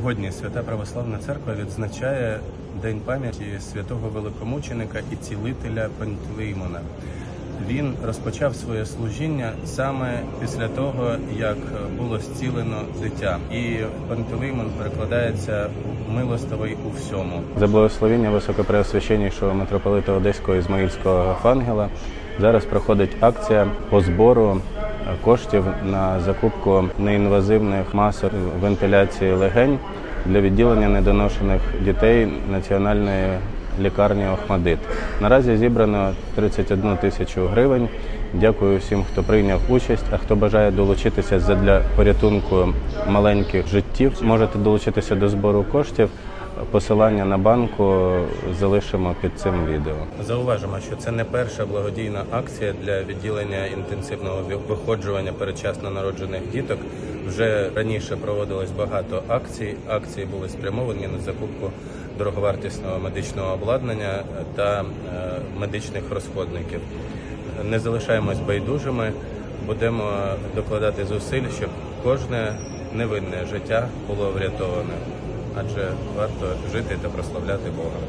Сьогодні Свята Православна Церква відзначає День пам'яті святого великомученика і цілителя Пантелеймона. Він розпочав своє служіння саме після того, як було зцілено дитя, і Пантелеймон перекладається милостивий у всьому. За благословення високопреосвященнішого митрополита Одеського Ізмаїльського Фангела зараз проходить акція по збору коштів на закупку неінвазивних масок вентиляції легень для відділення недоношених дітей національної лікарні Охмадит. Наразі зібрано 31 тисячу гривень. Дякую всім, хто прийняв участь. А хто бажає долучитися для порятунку маленьких життів, можете долучитися до збору коштів. Посилання на банку залишимо під цим відео. Зауважимо, що це не перша благодійна акція для відділення інтенсивного виходжування передчасно народжених діток. Вже раніше проводилось багато акцій. Акції були спрямовані на закупку дороговартісного медичного обладнання та е, медичних розходників. Не залишаємось байдужими, будемо докладати зусиль, щоб кожне невинне життя було врятоване, адже варто жити та прославляти Бога.